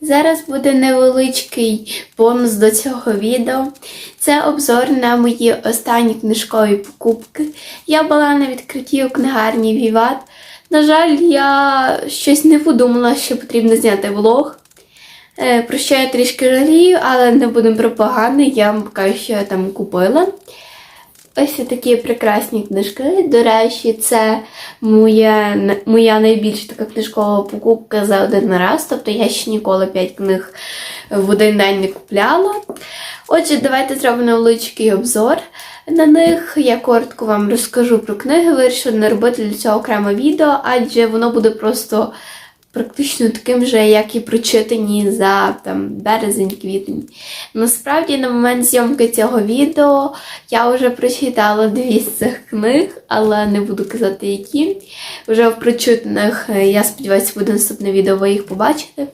Зараз буде невеличкий бонус до цього відео. Це обзор на мої останні книжкові покупки. Я була на відкритті у книгарні Віват. На жаль, я щось не подумала, що потрібно зняти влог. Е, Про що я трішки жалію, але не будемо про погане, я вам покажу, що я там купила. Ось такі прекрасні книжки. До речі, це моя, моя найбільш така книжкова покупка за один раз. Тобто я ще ніколи 5 книг в один день не купляла. Отже, давайте зробимо невеличкий обзор на них. Я коротко вам розкажу про книги. Вирішила не робити для цього окреме відео, адже воно буде просто практично таким же, як і прочитані за там, березень-квітень. Насправді, на момент зйомки цього відео я вже прочитала дві з цих книг, але не буду казати, які. Вже в прочитаних, е, я сподіваюся, буде наступне відео, ви їх побачите.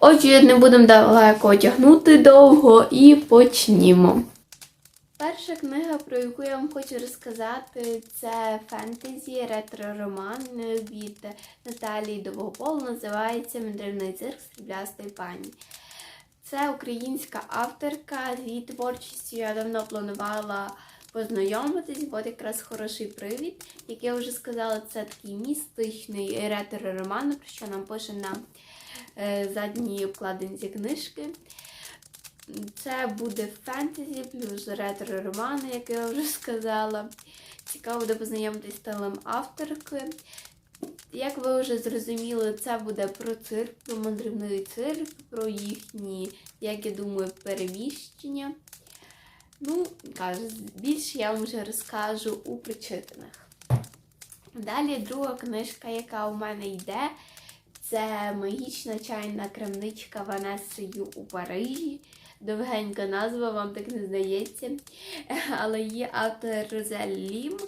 Отже, не будемо далеко тягнути довго і почнімо. Перша книга, про яку я вам хочу розказати, це фентезі ретро-роман від Наталії Довгопол, називається Мандрівний цирк сріблястої пані. Це українська авторка, з її творчістю я давно планувала познайомитись, бо якраз хороший привід. Як я вже сказала, це такий містичний ретро-роман, про що нам пише на е, задній обкладинці книжки. Це буде фентезі плюс ретро-романи, як я вже сказала. Цікаво буде познайомитися з стилем авторки. Як ви вже зрозуміли, це буде про цирк, про мандрівний цирк, про їхні, як я думаю, переміщення. Ну, кажу, більше я вам вже розкажу у прочитаних. Далі друга книжка, яка у мене йде, це магічна чайна крамничка Ванесою у Парижі. Довгенька назва, вам так не здається. Але є автор Розель Лім.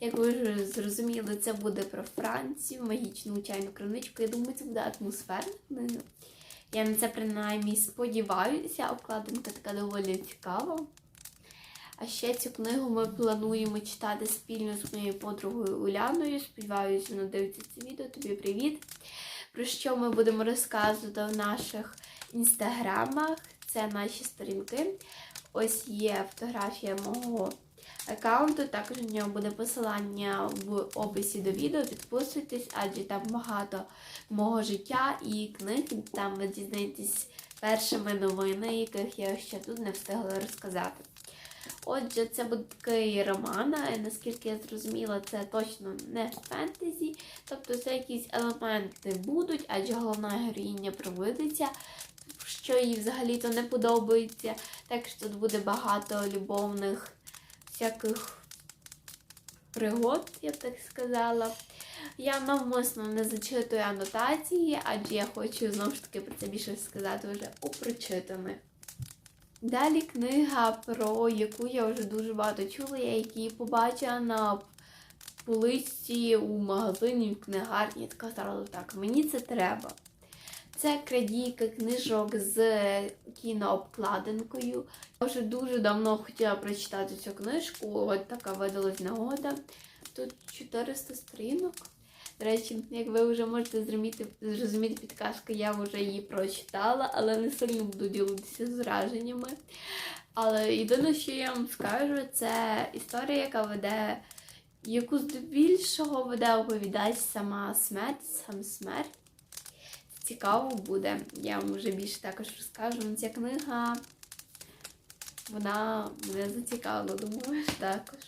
Як ви вже зрозуміли, це буде про Францію, магічну чайну крамничку. Я думаю, це буде атмосферна книга. Я на це принаймні сподіваюся, обкладинка така доволі цікава. А ще цю книгу ми плануємо читати спільно з моєю подругою Уляною. Сподіваюся, вона дивиться це відео. Тобі привіт! Про що ми будемо розказувати в наших інстаграмах. Це наші сторінки. Ось є фотографія мого аккаунту. Також в нього буде посилання в описі до відео. Підписуйтесь, адже там багато мого життя і книг. Там ви дізнаєтесь першими новини, яких я ще тут не встигла розказати. Отже, це буде такий роман, і наскільки я зрозуміла, це точно не фентезі. Тобто це якісь елементи будуть, адже головна героїня провидиться, що їй взагалі-то не подобається. Так що тут буде багато любовних всяких пригод, я б так сказала. Я навмисно не зачитую анотації, адже я хочу знову ж таки про це більше сказати вже у прочитаних. Далі книга, про яку я вже дуже багато чула, я її побачила на полиці у магазині, в книгарні. Така зразу так, мені це треба. Це крадійка книжок з кінообкладинкою. Я вже дуже давно хотіла прочитати цю книжку, от така видалась нагода. Тут 400 сторінок. До речі, як ви вже можете зрозуміти, зрозуміти підказки, я вже її прочитала, але не сильно буду ділитися з враженнями. Але єдине, що я вам скажу, це історія, яка веде, яку здебільшого веде оповідач сама смерть, сам смерть. Цікаво буде. Я вам вже більше також розкажу. Ну, Ця книга, вона мене зацікавила, думаю, також.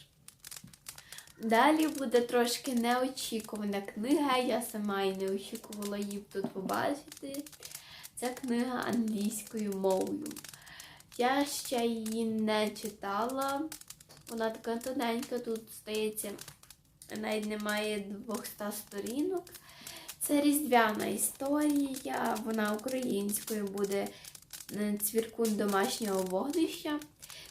Далі буде трошки неочікувана книга, я сама і не очікувала її тут побачити. Це книга англійською мовою. Я ще її не читала. Вона така тоненька, тут здається, навіть немає 200 сторінок. Це різдвяна історія, вона українською буде е, цвіркун домашнього вогнища.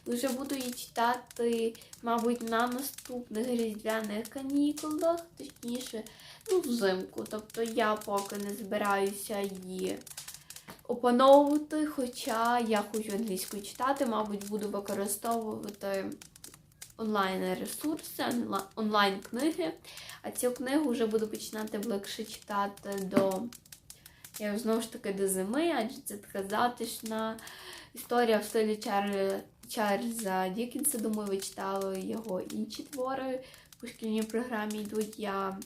Вже буду її читати, мабуть, на наступних різдвяних канікулах, точніше, ну, взимку. Тобто я поки не збираюся її опановувати, хоча я хочу англійською читати, мабуть, буду використовувати онлайн-ресурси, онлайн-книги. А цю книгу вже буду починати легше читати до Я знову ж таки до зими, адже це така затишна історія в стилі Чарльза, Чарльза Дікінса. Думаю, ви читали його інші твори. По шкільній програмі йдуть. Я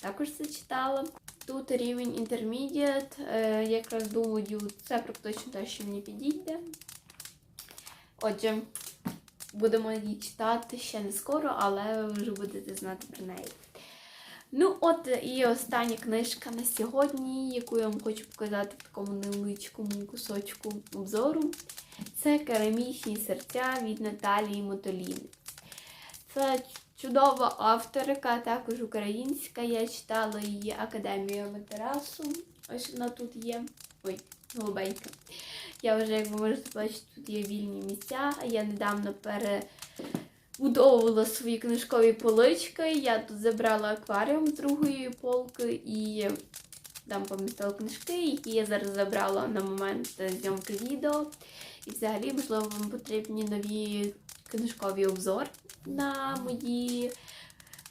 також це читала. Тут рівень інтермедіат. Е, якраз думаю, це практично те, що мені підійде. Отже, будемо її читати ще не скоро, але ви вже будете знати про неї. Ну, от і остання книжка на сьогодні, яку я вам хочу показати в такому невеличкому кусочку обзору. Це Керамічні серця від Наталії Мотоліни. Це чудова авторка, також українська. Я читала її Академію Матерасу. Ось вона тут є. Ой, голубенька. Я вже, як ви можете бачити, тут є вільні місця. Я недавно перебудовувала свої книжкові полички. Я тут забрала акваріум з другої полки і там помістила книжки, які я зараз забрала на момент зйомки відео. І взагалі, можливо, вам потрібні нові книжкові обзори на мої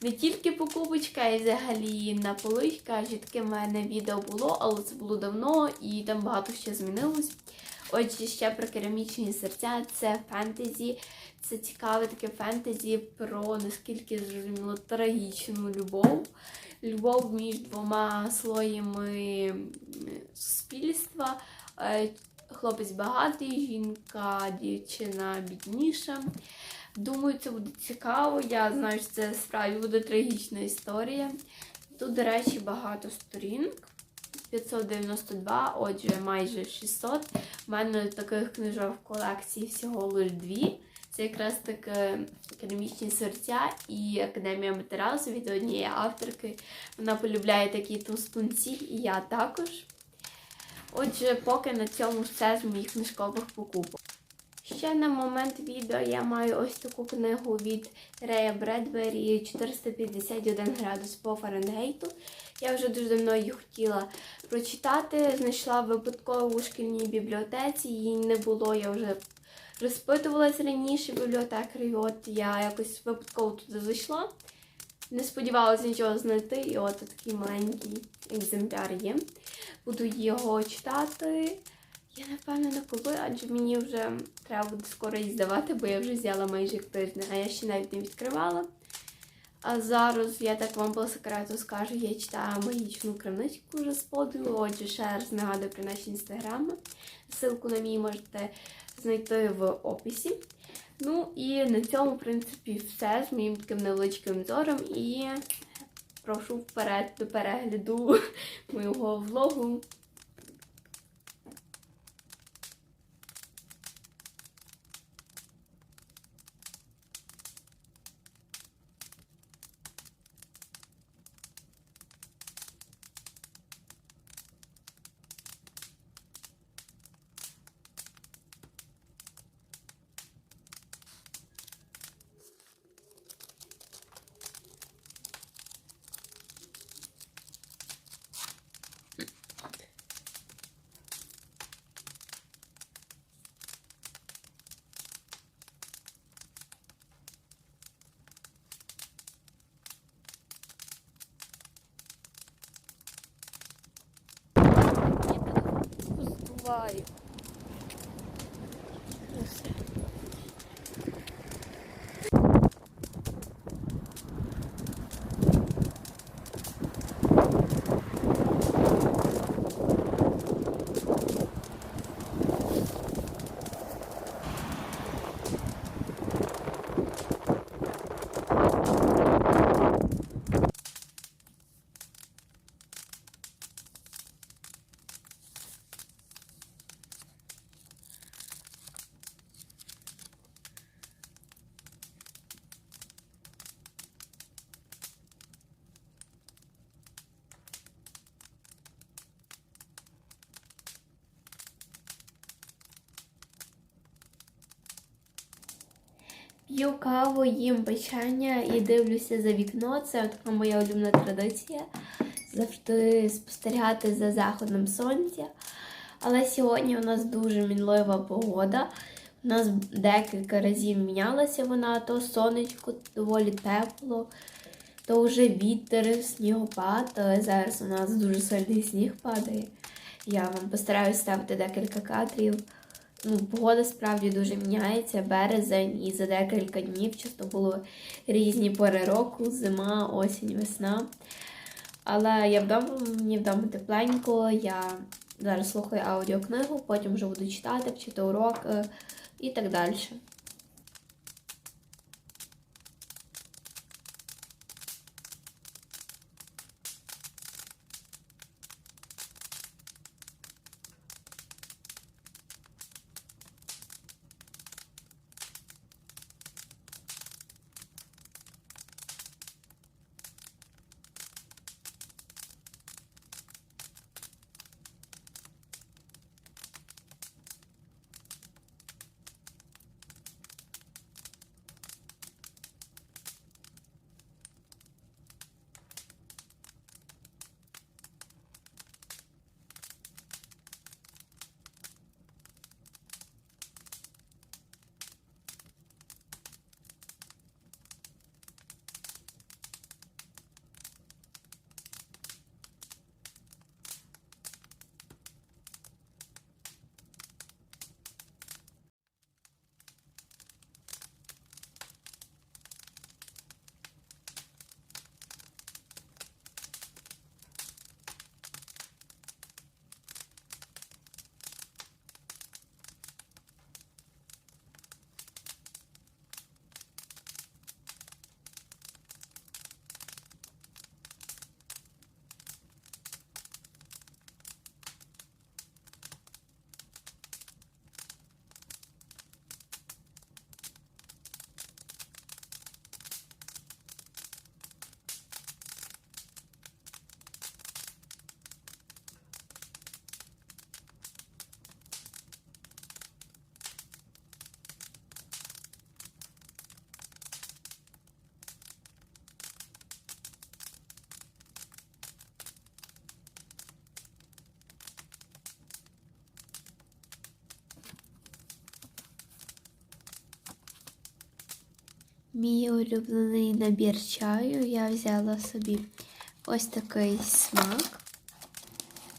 не тільки покупочки, а й взагалі на поличка. Таке в мене відео було, але це було давно і там багато ще змінилось. Отже, ще про керамічні серця це фентезі. Це цікаве таке фентезі про наскільки зрозуміло трагічну любов. Любов між двома слоями суспільства. Е, Хлопець багатий, жінка, дівчина бідніша. Думаю, це буде цікаво. Я знаю, що це справді буде трагічна історія. Тут, до речі, багато сторінок. 592, отже, майже 600. У мене таких книжок в колекції всього лише дві. Це якраз таке академічні серця і Академія матеріалу від однієї авторки. Вона полюбляє такі товстунці, і я також. Отже, поки на цьому все з моїх книжкових покупок. Ще на момент відео я маю ось таку книгу від Рея Бредбері 451 градус по Фаренгейту. Я вже дуже давно її хотіла прочитати. Знайшла випадково у шкільній бібліотеці, її не було, я вже розпитувалась раніше бібліотекарі. От я якось випадково туди зайшла. Не сподівалася нічого знайти, і от такий маленький екземпляр є. Буду його читати. Я не купую, адже мені вже треба буде скоро її здавати, бо я вже взяла майже тиждень, а я ще навіть не відкривала. А зараз я так вам по секрету скажу, я читаю магічну крамничку вже з подою. Отже, ще раз нагадую про наші інстаграми. Ссылку на мій можете знайти в описі. Ну і на цьому, в принципі, все з моїм таким невеличким обзором. І прошу вперед до перегляду моєго влогу. right. П'ю каву, їм печення і дивлюся за вікно. Це така моя улюблена традиція. Завжди спостерігати за заходом сонця. Але сьогодні у нас дуже мінлива погода. У нас декілька разів мінялася вона, то сонечко доволі тепло, то вже вітер, снігопад, зараз у нас дуже сильний сніг падає. Я вам постараюсь ставити декілька кадрів. Ну, погода справді дуже міняється, березень, і за декілька днів часто було різні пори року, зима, осінь, весна. Але я вдома, мені вдома тепленько, я зараз слухаю аудіокнигу, потім вже буду читати, вчити урок е, і так далі. Мій улюблений набір чаю. Я взяла собі ось такий смак.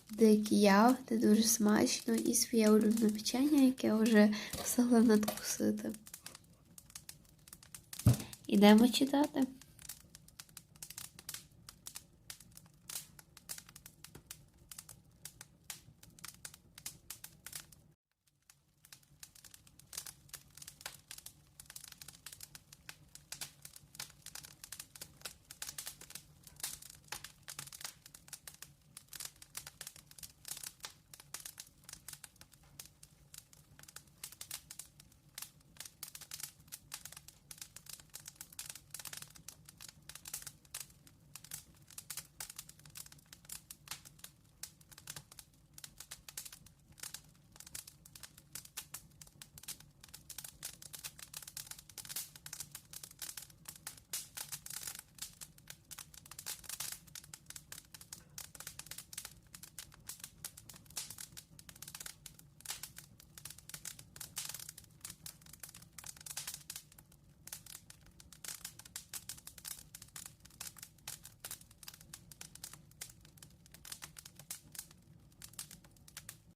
Дикий яв, де дуже смачно, і своє улюблене печення, яке вже встигла надкусити. Ідемо читати.